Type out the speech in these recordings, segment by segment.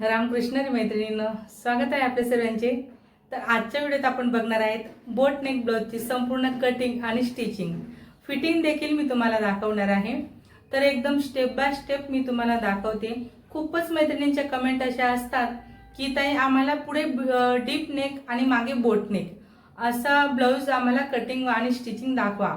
रामकृष्ण मैत्रिणीनं स्वागत आहे आपल्या सर्वांचे. तर आजच्या व्हिडिओत आपण बघणार आहेत बोट नेक ब्लाऊजची संपूर्ण कटिंग आणि स्टिचिंग फिटिंग देखील मी तुम्हाला दाखवणार आहे. तर एकदम स्टेप बाय स्टेप मी तुम्हाला दाखवते. खूपच मैत्रिणींच्या कमेंट अशा असतात की ताई आम्हाला पुढे डीप नेक आणि मागे बोट नेक असा ब्लाऊज आम्हाला कटिंग आणि स्टिचिंग दाखवा.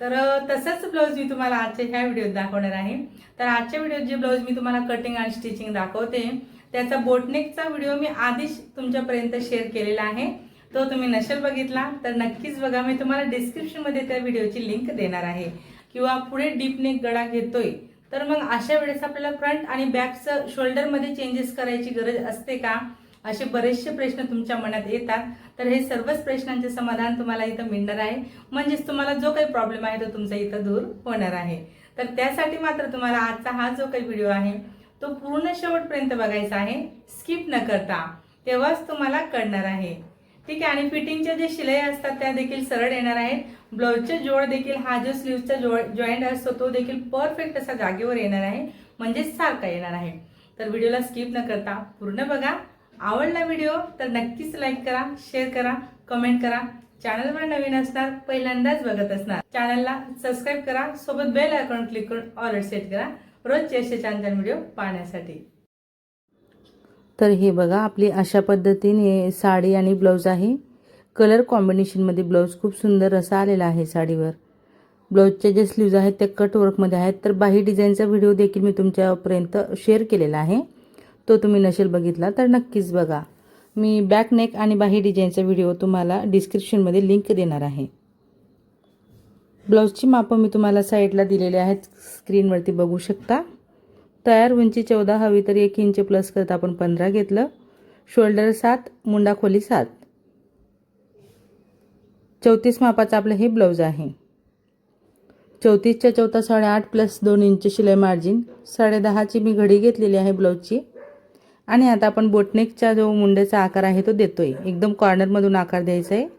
तर तसंच ब्लाऊज मी तुम्हाला आजच्या ह्या व्हिडिओत दाखवणार आहे. तर आजच्या व्हिडिओत जे ब्लाऊज मी तुम्हाला कटिंग आणि स्टिचिंग दाखवते त्याचा बोटनेकचा व्हिडिओ मी आधीच तुमच्यापर्यंत शेअर केलेला आहे. तो तुम्ही नसेल बघितला तर नक्कीच बघा. मी तुम्हाला डिस्क्रिप्शनमध्ये त्या व्हिडिओची लिंक देणार आहे. किंवा पुढे डीपनेक गळा घेतोय तर मग अशा वेळेस आपल्याला फ्रंट आणि बॅकचं शोल्डरमध्ये चेंजेस करायची गरज असते का? असे बरेचसे प्रश्न तुमच्या मनात येतात. तर हे सर्वच प्रश्नांचे समाधान तुम्हाला इथं मिळणार आहे. म्हणजेच तुम्हाला जो काही प्रॉब्लेम आहे तो तुमचा इथं दूर होणार आहे. तर त्यासाठी मात्र तुम्हाला आजचा हा जो काही व्हिडिओ आहे तो पूर्ण शेवटपर्यंत बघायचा आहे. स्किप न करता. तेव्हाच तुम्हाला कळणार आहे. ठीक आहे आणि फिटिंगच्या जे शिलाई असतात त्या देखील सरळ येणार आहेत. ब्लाऊजचे जोड देखील हा जो स्लीवचा जो जॉईंट असतो तो देखील परफेक्ट असा जागेवर येणार आहे. म्हणजेच सारखा येणार आहे. तर व्हिडिओला स्किप न करता पूर्ण बघा. आवडला व्हिडिओ तर नक्कीच लाईक करा शेअर करा कमेंट करा. चॅनलवर नवीन असणार पहिल्यांदाच बघत असणार. चॅनलला सबस्क्राईब करा सोबत बेल आयकॉन क्लिक करून ऑलरेडी सेट करा. रोजचे असे छान छान व्हिडिओ पाहण्यासाठी. तर हे बघा आपली अशा पद्धतीने साडी आणि ब्लाऊज आहे. कलर कॉम्बिनेशनमध्ये ब्लाऊज खूप सुंदर असा आलेला आहे साडीवर. ब्लाऊजचे जे स्लीव्ज आहेत ते कट वर्कमध्ये आहेत. तर बाही डिझाईनचा व्हिडिओ देखील मी तुमच्यापर्यंत शेअर केलेला आहे. तो तुम्ही नसेल बघितला तर नक्कीच बघा. मी बॅक नेक आणि बाही डिझाईनचा व्हिडिओ तुम्हाला डिस्क्रिप्शनमध्ये लिंक देणार आहे. ब्लाऊजची मापं मी तुम्हाला साईडला दिलेले आहेत. स्क्रीनवरती बघू शकता. तयार उंची चौदा हवी तर एक इंच प्लस करत आपण पंधरा घेतलं. शोल्डर सात मुंडा खोली सात. चौतीस मापाचं आपलं हे ब्लाऊज आहे. चौतीसच्या चौथा साडेआठ प्लस दोन इंच शिलाई मार्जिन साडेदहाची मी घडी घेतलेली आहे ब्लाऊजची. आणि आता आपण बोटनेकचा जो मुंड्याचा आकार आहे तो देतोय. एकदम कॉर्नरमधून आकार द्यायचा आहे.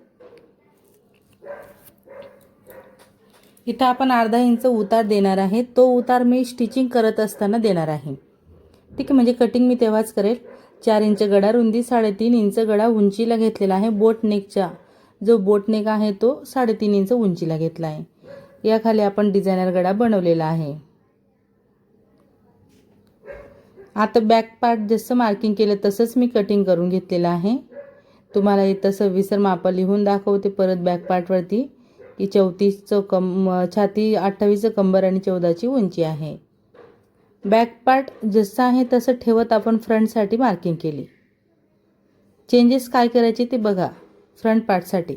इथं आपण अर्धा इंच उतार देणार आहे. तो उतार मी स्टिचिंग करत असताना देणार आहे. ठीक आहे म्हणजे कटिंग मी तेव्हाच करेल. चार इंच गडा रुंदी साडेतीन इंच गडा उंचीला घेतलेला आहे बोट नेकचा जो बोट नेक आहे तो साडेतीन इंच उंचीला घेतला आहे. याखाली आपण डिझायनर गडा बनवलेला आहे. आता बॅक पार्ट जसं मार्किंग केलं तसंच मी कटिंग करून घेतलेलं आहे. तुम्हाला इथं सविस्तर मापं लिहून दाखवते परत बॅक पार्टवरती की चौतीसचं कम छाती अठ्ठावीसचं कंबर आणि चौदाची उंची आहे. बॅक पार्ट जसं आहे तसं ठेवत आपण फ्रंटसाठी मार्किंग केली. चेंजेस काय करायचे ते बघा फ्रंट पार्टसाठी.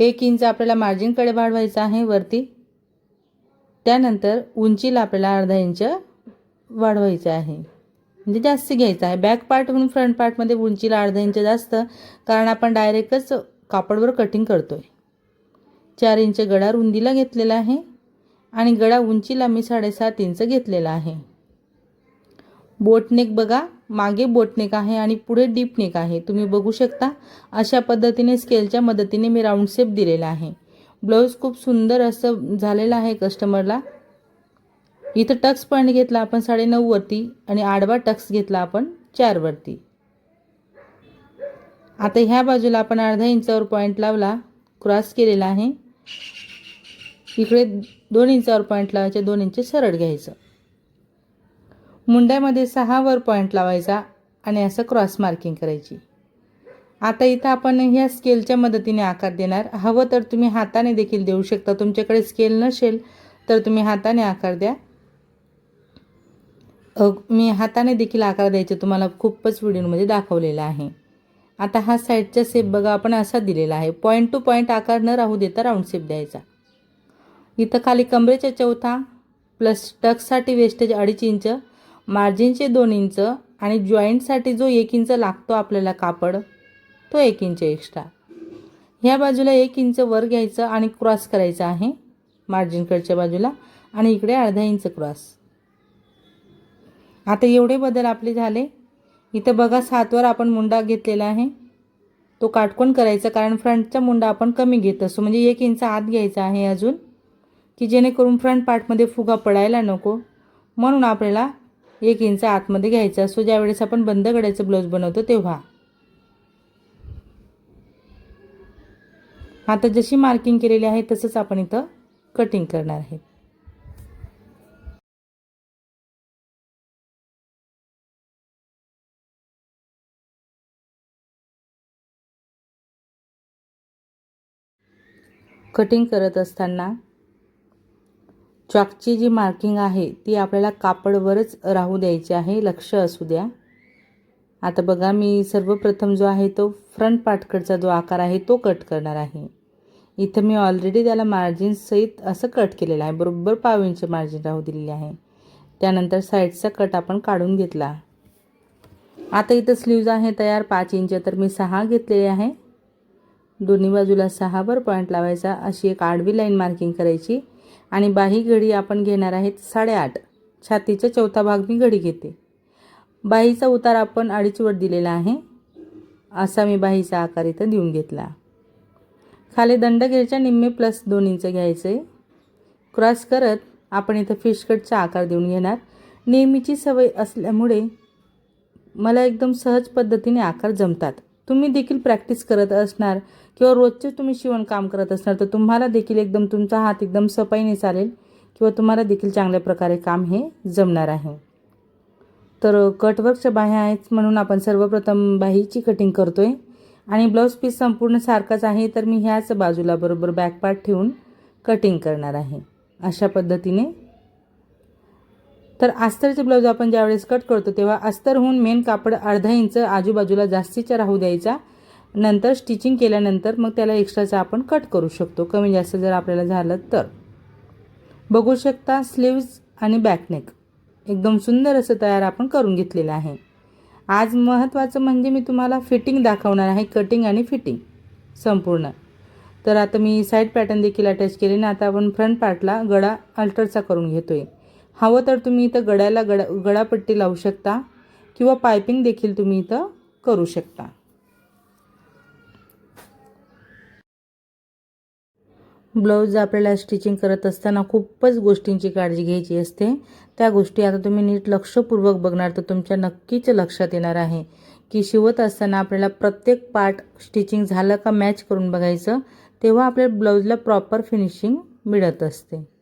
एक इंच आपल्याला मार्जिनकडे वाढवायचं आहे वरती. त्यानंतर उंचीला आपल्याला अर्धा इंच वाढवायचं आहे. म्हणजे जास्त घ्यायचं आहे. बॅक पार्ट म्हणून फ्रंट पार्टमध्ये उंचीला अर्धा इंच जास्त कारण आपण डायरेक्टच कापडवर कटिंग करतो आहे चार इंच गडा रुंदीला घेतलेला आहे आणि गडा उंचीला मी साडेसात इंच घेतलेला आहे. बोटनेक बघा मागे बोटनेक आहे आणि पुढे डीप नेक आहे. तुम्ही बघू शकता अशा पद्धतीने स्केलच्या मदतीने मी राऊंड शेप दिलेला आहे. ब्लाऊज खूप सुंदर असं झालेलं आहे कस्टमरला. इथं टक्स पॉईंट घेतला आपण साडेनऊवरती आणि आडवा टक्स घेतला आपण चारवरती आता ह्या बाजूला आपण अर्धा इंचावर पॉईंट लावला क्रॉस केलेला आहे. इकडे दोन इंचावर पॉईंट लावायचे दोन इंच सरळ घ्यायचं. मुंड्यामध्ये सहावर पॉईंट लावायचा आणि असं क्रॉस मार्किंग करायची. आता इथं आपण ह्या स्केलच्या मदतीने आकार देणार. हवं तर तुम्ही हाताने देखील देऊ शकता. तुमच्याकडे स्केल नसेल तर तुम्ही हाताने आकार द्या. मी हाताने देखील आकार द्यायचे तुम्हाला खूपच व्हिडिओमध्ये दाखवलेला आहे. आता हा साईडचा शेप बघा आपण असा दिलेला आहे. पॉईंट टू पॉईंट आकार न राहू देता राऊंड शेप द्यायचा. इथं खाली कमरेचा चौथा प्लस टक्ससाठी वेस्टेज अडीच इंच मार्जिनचे दोन इंच आणि जॉईंटसाठी जो एक इंच लागतो आपल्याला कापड तो एक इंच एक्स्ट्रा ह्या बाजूला एक इंच वर घ्यायचं आणि क्रॉस करायचं आहे मार्जिनकडच्या बाजूला आणि इकडे अर्धा इंच क्रॉस आता एवढे बदल आपले झाले. इथं बघा सातवर आपण मुंडा घेतलेला आहे. तो काटकोण करायचा कारण फ्रंटचा मुंडा आपण कमी घेत असतो म्हणजे एक इंच आत घ्यायचा आहे अजून की जेणेकरून फ्रंट पार्टमध्ये फुगा पडायला नको. म्हणून आपल्याला एक इंच आतमध्ये घ्यायचा असतो ज्यावेळेस आपण बंद गड्याचं ब्लाऊज बनवतो तेव्हा. आता जशी मार्किंग केलेली आहे तसंच आपण इथं कटिंग करणार आहे. कटिंग करत असताना चॉकची जी मार्किंग आहे ती आपल्याला कापडवरच राहू द्यायची आहे लक्ष असू द्या. आता बघा मी सर्वप्रथम जो आहे तो फ्रंट पार्टकडचा जो आकार आहे तो कट करणार आहे. इथं मी ऑलरेडी त्याला मार्जिन सहित असं कट केलेलं आहे बरोबर पाव इंच मार्जिन राहू दिलेली आहे. त्यानंतर साईडचा कट आपण काढून घेतला. आता इथं स्लीव्ज आहे तयार पाच इंच तर मी सहा घेतलेले आहे. दोन्ही बाजूला सहावर पॉईंट लावायचा अशी एक आडवी लाईन मार्किंग करायची. आणि बाही घडी आपण घेणार आहेत साडेआठ. छातीचा चौथा भाग मी घडी घेते. बाहीचा उतार आपण अडीचवर दिलेला आहे. असा मी बाहीचा आकार इथं देऊन घेतला. खाली दंडगिरीच्या निम्मे प्लस दोन इंच आहे क्रॉस करत आपण इथं फिश कटचा आकार देऊन घेणार. नेहमीची सवय असल्यामुळे मला एकदम सहज पद्धतीने आकार जमतात. तुम्ही देखील प्रॅक्टिस करत असणार. किंवा रोजचे तुम्ही शिवणकाम करत असणार तर तुम्हाला देखील एकदम तुमचा हात एकदम सफाईने चालेल किंवा तुम्हाला देखील चांगल्या प्रकारे काम हे जमणार आहे. तर कटवर्कच्या बाह्या आहेत म्हणून आपण सर्वप्रथम बाहीची कटिंग करतो आहे आणि ब्लाऊज पीस संपूर्ण सारखाच आहे तर मी ह्याच बाजूला बरोबर बॅक पार्ट ठेवून कटिंग करणार आहे. अशा पद्धतीने. तर अस्तरचे ब्लाऊज आपण ज्यावेळेस कट करतो तेव्हा अस्तरहून मेन कापड अर्धा इंच आजूबाजूला जास्तीचा राहू द्यायचा. नंतर स्टिचिंग केल्यानंतर मग त्याला एक्स्ट्राचा आपण कट करू शकतो. कमी जास्त जर आपल्याला झालं तर. बघू शकता स्लीव्ज आणि बॅकनेक एकदम सुंदर असं तयार आपण करून घेतलेलं आहे. आज महत्त्वाचं म्हणजे मी तुम्हाला फिटिंग दाखवणार आहे कटिंग आणि फिटिंग संपूर्ण. तर आता मी साईड पॅटर्न देखील अटॅच केले ना आता आपण फ्रंट पार्टला गळा अल्टरचा करून घेतो आहे हवं तर तुम्ही इथं गळ्याला गडा गळापट्टी लावू शकता किंवा पायपिंग देखील तुम्ही इथं करू शकता. ब्लाऊज आपल्याला स्टिचिंग करत असताना खूपच गोष्टींची काळजी घ्यायची असते. त्या गोष्टी आता तुम्ही नीट लक्षपूर्वक बघणार तर तुमच्या नक्कीच लक्षात येणार आहे. की शिवत असताना आपल्याला प्रत्येक पार्ट स्टिचिंग झालं का मॅच करून बघायचं तेव्हा आपल्या ब्लाऊजला प्रॉपर फिनिशिंग मिळत असते.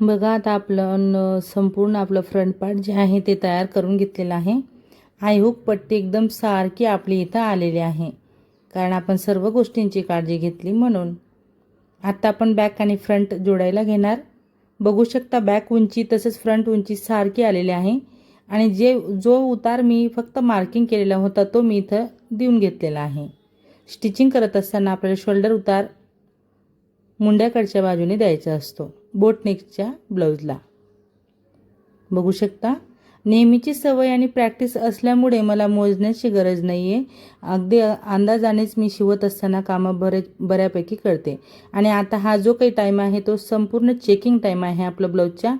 बघा आता आपलं संपूर्ण आपलं फ्रंट पार्ट जे आहे ते तयार करून घेतलेलं आहे. आय होप पट्टी एकदम सारखी आपली इथं आलेली आहे. कारण आपण सर्व गोष्टींची काळजी घेतली म्हणून. आत्ता आपण बॅक आणि फ्रंट जोडायला घेणार. बघू शकता बॅक उंची तसंच फ्रंट उंची सारखी आलेली आहे. आणि जे जो उतार मी फक्त मार्किंग केलेला होता तो मी इथं देऊन घेतलेला आहे. स्टिचिंग करत असताना आपल्याला शोल्डर उतार मुंड्याकडच्या बाजूने द्यायचा असतो. बोटनेकच्या ब्लाऊजला. बघू शकता नेहमीची सवय आणि प्रॅक्टिस असल्यामुळे मला मोजण्याची गरज नाही आहे अगदी अंदाजानेच मी शिवत असताना कामं बरे बऱ्यापैकी करते. आणि आता हा जो काही टाईम आहे तो संपूर्ण चेकिंग टाईम आहे. आपलं ब्लाऊजच्या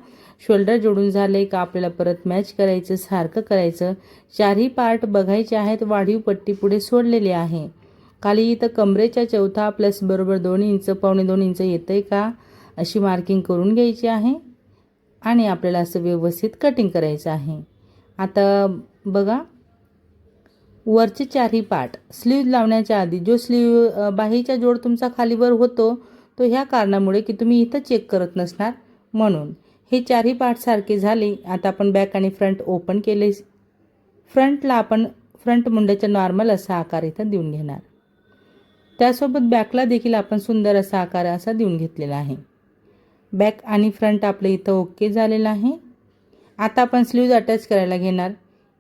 शोल्डर जोडून झाले का आपल्याला परत मॅच करायचं सारखं करायचं. चारही पार्ट बघायचे आहेत वाढीव पट्टी पुढे सोडलेली आहे. खाली इथं कमरेच्या चौथा प्लस बरोबर दोन इंच पावणे दोन इंच येतं आहे का? अशी मार्किंग करून घ्यायची आहे. आणि आपल्याला असं व्यवस्थित कटिंग करायचं आहे. आता बघा. वरचे चारही पार्ट स्लीव लावण्याच्या आधी जो स्लीव बाहीचा जोड तुमचा खालीवर होतो तो ह्या कारणामुळे की तुम्ही इथं चेक करत नसणार म्हणून. हे चारही पार्ट सारखे झाले. आता आपण बॅक आणि फ्रंट ओपन केले. फ्रंटला आपण फ्रंट मुंड्याचा नॉर्मल असा आकार इथं देऊन घेणार. त्यासोबत बॅकला देखील आपण सुंदर असा आकार असा देऊन घेतलेला आहे. बॅक आणि फ्रंट आपलं इथं ओके झालेलं आहे. आता आपण स्लीव्ज अटॅच करायला घेणार.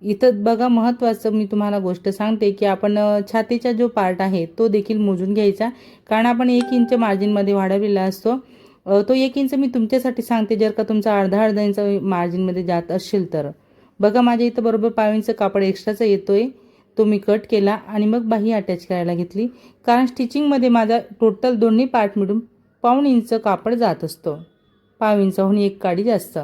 इथं बघा महत्त्वाचं मी तुम्हाला गोष्ट सांगते की आपण छातीचा जो पार्ट आहे तो देखील मोजून घ्यायचा. कारण आपण एक इंच मार्जिनमध्ये वाढवलेला असतो. तो एक इंच मी तुमच्यासाठी सांगते. जर का तुमचा अर्धा अर्धा इंच मार्जिनमध्ये जात असेल तर. बघा माझ्या इथं बरोबर पाव इंच कापड एक्स्ट्राचा येतो आहे तो मी कट केला आणि मग बाही अटॅच करायला घेतली. कारण स्टिचिंगमध्ये माझा टोटल दोन्ही पार्ट मिळून पाऊण इंच कापड जात असतो. पाव इंचाहून एक काडी जास्त.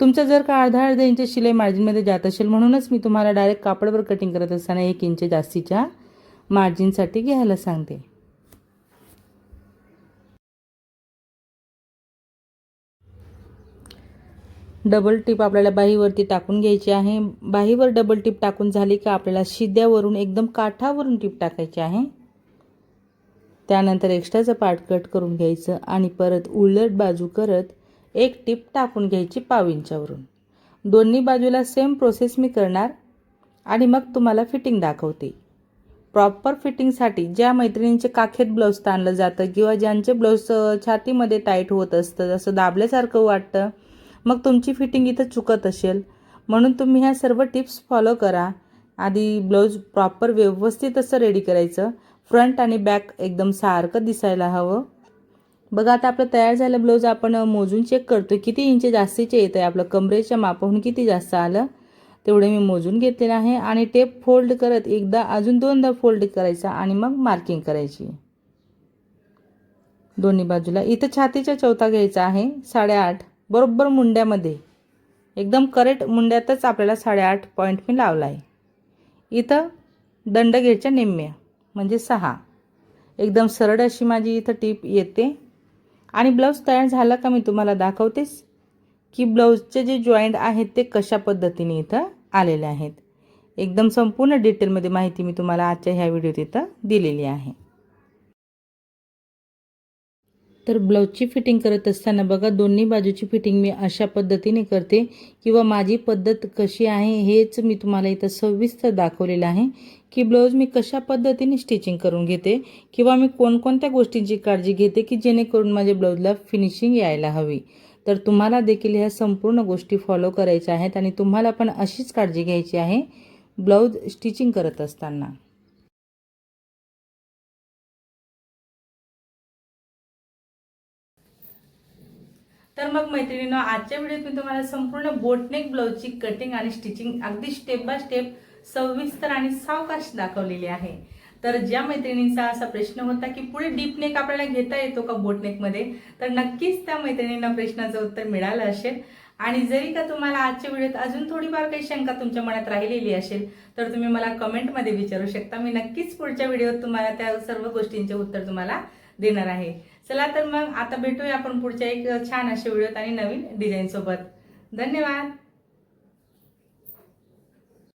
तुमचं जर का अर्धा अर्धा इंच शिलाई मार्जिनमध्ये जात असेल म्हणूनच मी तुम्हाला डायरेक्ट कापडवर कटिंग करत असताना एक इंच जास्तीच्या मार्जिनसाठी घ्यायला सांगते. डबल टिप आपल्याला बाहीवरती टाकून घ्यायची आहे. बाहीवर डबल टिप टाकून झाली का आपल्याला शिद्यावरून एकदम काठावरून टिप टाकायची आहे. त्यानंतर एक्स्ट्राचं पार्ट कट करून घ्यायचं आणि परत उलट बाजू करत एक टिप टाकून घ्यायची पाव इंचावरून. दोन्ही बाजूला सेम प्रोसेस मी करणार आणि मग तुम्हाला फिटिंग दाखवते. प्रॉपर फिटिंगसाठी ज्या मैत्रिणींचे काखेत ब्लाऊज ताणलं जातं किंवा ज्यांचे ब्लाऊज छातीमध्ये टाईट होत असतं जसं दाबल्यासारखं वाटतं मग तुमची फिटिंग इथं चुकत असेल. म्हणून तुम्ही ह्या सर्व टिप्स फॉलो करा. आधी ब्लाऊज प्रॉपर व्यवस्थित असं रेडी करायचं. फ्रंट आणि बॅक एकदम सारखं दिसायला हवं. बघा आता आपलं तयार झालं ब्लाऊज आपण मोजून चेक करतो किती इंच जास्तीचे येतं आहे आपलं कमरेच्या मापाहून किती जास्त आलं? तेवढे मी मोजून घेतलेलं आहे. आणि टेप फोल्ड करत एकदा अजून दोनदा फोल्ड करायचा आणि मग मार्किंग करायची. दोन्ही बाजूला. इथं छातीचा चौथा घ्यायचा आहे. साडेआठ. बरोबर मुंड्यामध्ये. एकदम करेक्ट मुंड्यातच आपल्याला साडेआठ पॉईंट मी लावला आहे इथं दंड घ्यायच्या निम्म्या म्हणजे सहा. एकदम सरळ अशी माझी इथं टीप येते. आणि ब्लाऊज तयार झाला का मी तुम्हाला दाखवतेच. की ब्लाऊजचे जे जॉईंट आहेत ते कशा पद्धतीने इथं आलेले आहेत. एकदम संपूर्ण डिटेलमध्ये माहिती मी तुम्हाला आजच्या ह्या व्हिडिओत इथं दिलेली आहे. तर ब्लाऊजची फिटिंग करत असताना बघा दोन्ही बाजूची फिटिंग मी अशा पद्धतीने करते. किंवा माझी पद्धत कशी आहे हेच मी तुम्हाला इथं सविस्तर दाखवलेलं आहे की ब्लाऊज मी कशा पद्धतीने स्टिचिंग करून घेते किंवा मी कोणकोणत्या गोष्टींची काळजी घेते की जेणेकरून माझ्या ब्लाऊजला फिनिशिंग यायला हवी. तर तुम्हाला देखील ह्या संपूर्ण गोष्टी फॉलो करायच्या आहेत आणि तुम्हाला पण अशीच काळजी घ्यायची आहे ब्लाऊज स्टिचिंग करत असताना. तर मग मैत्रिणीनं आजच्या व्हिडिओत मी तुम्हाला संपूर्ण बोटनेक ब्लाऊजची कटिंग आणि स्टिचिंग अगदी स्टेप बाय स्टेप सविस्तर आणि सावकाश दाखवलेली आहे. तर ज्या मैत्रिणींचा असा प्रश्न होता की पुढे डीप नेक आपल्याला घेता येतो का बोटनेकमध्ये तर नक्कीच त्या मैत्रिणींना प्रश्नाचं उत्तर मिळालं असेल. आणि जरी का तुम्हाला आजच्या व्हिडिओत अजून थोडीफार काही शंका तुमच्या मनात राहिलेली असेल तर तुम्ही मला कमेंटमध्ये विचारू शकता. मी नक्कीच पुढच्या व्हिडिओत तुम्हाला त्या सर्व गोष्टींचे उत्तर तुम्हाला देणार आहे. चला तर मग आता भेटूया आपण पुढच्या एक छान अशा व्हिडिओत आणि नवीन डिझाईन सोबत. धन्यवाद.